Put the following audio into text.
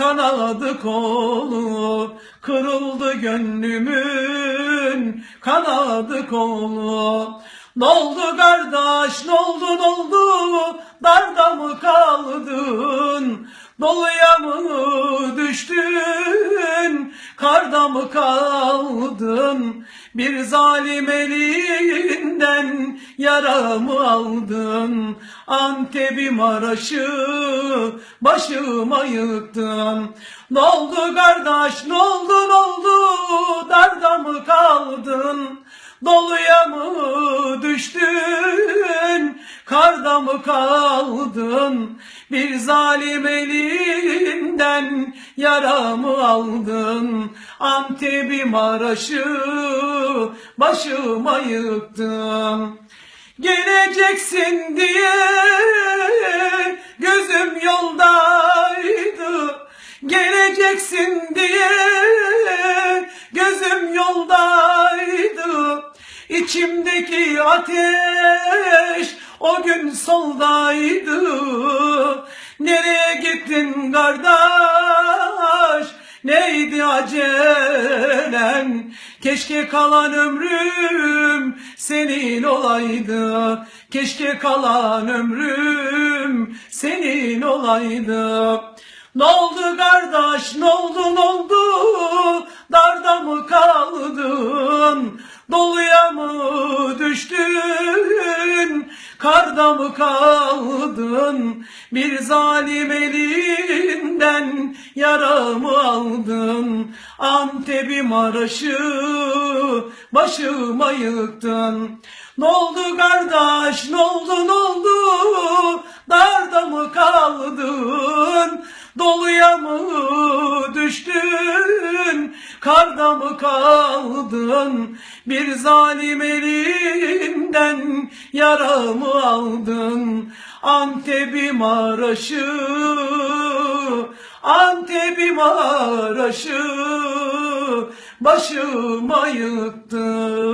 kanadı kolu Kırıldı gönlümün kanadı kolu. Ne oldu kardeş ne oldu ne oldu Darda mı kaldın? Doluya mı Karda mı kaldın? Bir zalim elinden Yaramı aldın? Antep'i Maraş'ı Başıma yıktın. Ne oldu kardeş ne oldu ne oldu? Darda mı kaldın? Doluya mı düştün, karda mı kaldın? Bir zalim elinden yaramı aldın. Antep'i Maraş'ı başıma yıktın. Geleceksin diye gözüm yoldaydı. Geleceksin diye gözüm yoldaydı. İçimdeki ateş o gün soldaydı. Nereye gittin kardeş? Neydi acelen? Keşke kalan ömrüm senin olaydı. Keşke kalan ömrüm senin olaydı. Ne oldu kardeş ne oldu ne oldu Darda mı kaldın Doluya mı düştün Karda mı kaldın? Bir zalim elinden Yaramı aldın. Antep'i Maraş'ı Başıma yıktın. Ne oldu kardeş ne oldu ne oldu? Darda mı kaldın? Doluya mı düştün, karda mı kaldın? Bir zalim elinden yaramı aldın. Antep'i Maraş'ı, Antep'i Maraş'ı başıma yıktın.